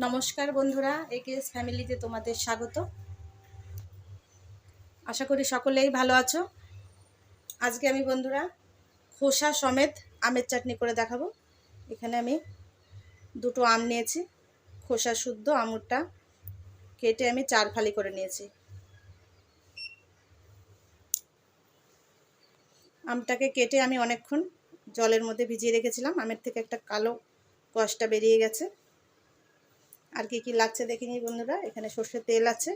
নমস্কার বন্ধুরা একেএস ফ্যামিলিতে তোমাদের স্বাগত। আশা করি সকলেই ভালো আছো। আজকে আমি বন্ধুরা খোসা সমেত আমের চাটনি করে দেখাবো। এখানে আমি দুটো আম নিয়েছি, খোসা শুদ্ধ আমুরটা কেটে আমি চার ফালি করে নিয়েছি। আমটাকে কেটে আমি অনেকক্ষণ জলের মধ্যে ভিজিয়ে রেখেছিলাম। আমের থেকে একটা কালো কষটা বেরিয়ে গেছে। আর কি কি লাগছে দেখে নিই বন্ধুরা। এখানে সর্ষের তেল আছে,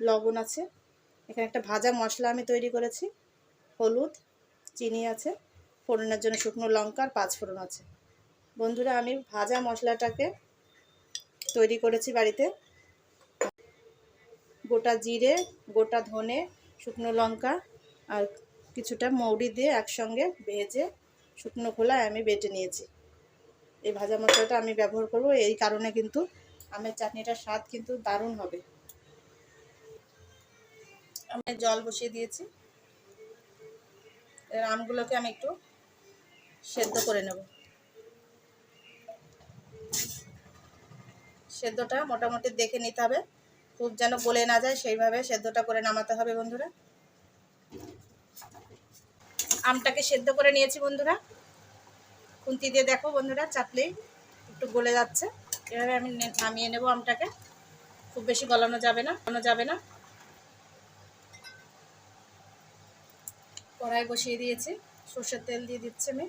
লবণ আছে, এখানে একটা ভাজা মশলা আমি তৈরি করেছি, হলুদ, চিনি আছে, ফোড়নের জন্য শুকনো লঙ্কা আর পাঁচ ফোড়ন আছে। বন্ধুরা, আমি ভাজা মশলাটাকে তৈরি করেছি বাড়িতে। গোটা জিরে, গোটা ধনে, শুকনো লঙ্কা আর কিছুটা মৌরি দিয়ে একসঙ্গে ভেজে শুকনো খোলায় আমি বেটে নিয়েছি। এই ভাজা মশলাটা আমি ব্যবহার করব, এই কারণে কিন্তু আমের চাটনিটার স্বাদ কিন্তু দারুণ হবে। আমি জল বসিয়ে দিয়েছি। এর আমগুলোকে আমি একটু সেদ্ধ করে নেব। সেদ্ধটা মোটামুটি দেখে নিতে হবে। খুব যেন গলে না যায়, সেইভাবে সেদ্ধটা করে নামাতে হবে বন্ধুরা। আমটাকে সেদ্ধ করে নিয়েছি বন্ধুরা। খুন্তি দিয়ে দেখো বন্ধুরা চাটলেই একটু গলে যাচ্ছে। এভাবে আমি নামিয়ে নেব আমটাকে। খুব বেশি গলানো যাবে না, গলানো যাবে না। কড়াই বসিয়ে দিয়েছি, সর্ষের তেল দিয়ে দিচ্ছি আমি।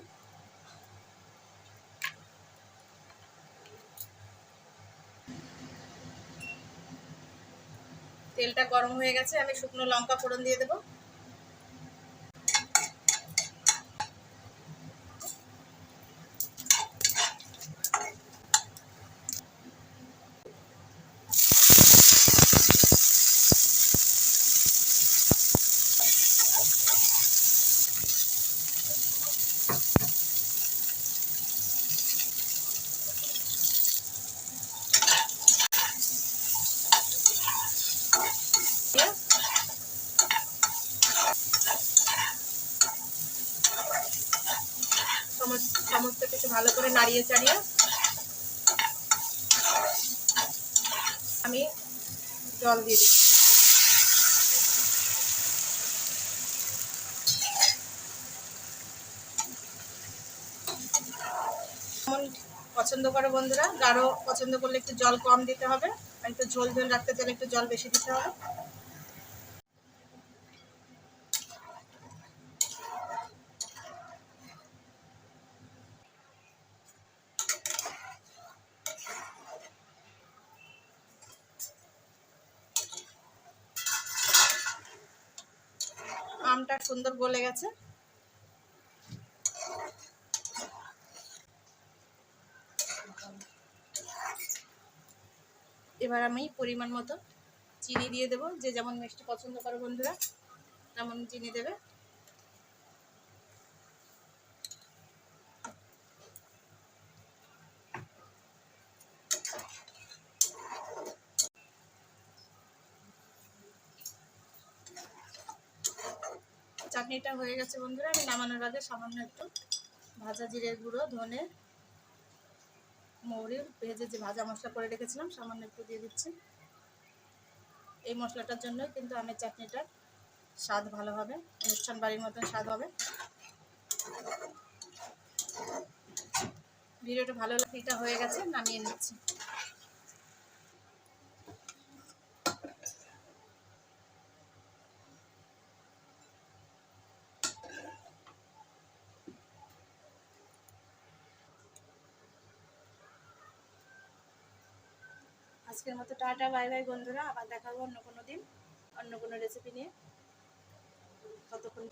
তেলটা গরম হয়ে গেছে, আমি শুকনো লঙ্কা ফোড়ন দিয়ে দেবো। সমস্ত কিছু ভালো করে নাড়িয়ে চাড়িয়ে আমি জল দিয়ে দিচ্ছি। পছন্দ করো বন্ধুরা, গাঢ় পছন্দ করলে একটু জল কম দিতে হবে, আর একটু ঝোল ঝোল রাখতে চাইলে একটু জল বেশি দিতে হবে। আমটা সুন্দর গলে গেছে। এবার আমি পরিমাণ মতো চিনি দিয়ে দেবো। যে যেমন মিষ্টি পছন্দ করো বন্ধুরা, তেমন চিনি দেবে। চাটনিটা হয়ে গেছে বন্ধুরা, আমি নামানোর আগে সামান্য একটু ভাজা জিরের গুঁড়ো, ধনে, মৌরি, ভেজে যে ভাজা মশলা করে রেখেছিলাম, সামান্য একটু দিয়ে দিচ্ছি। এই মশলাটার জন্যই কিন্তু আমের চাটনিটার স্বাদ ভালো হবে, অনুষ্ঠান বাড়ির মতন স্বাদ হবে। ভিডিওটা ভালো লাগলে হয়ে গেছে, নামিয়ে নিচ্ছি। আজকের মতো টাটা, বাই বাই বন্ধুরা। আবার দেখাবো অন্য কোনো দিন, অন্য কোনো রেসিপি নিয়ে। ততক্ষণ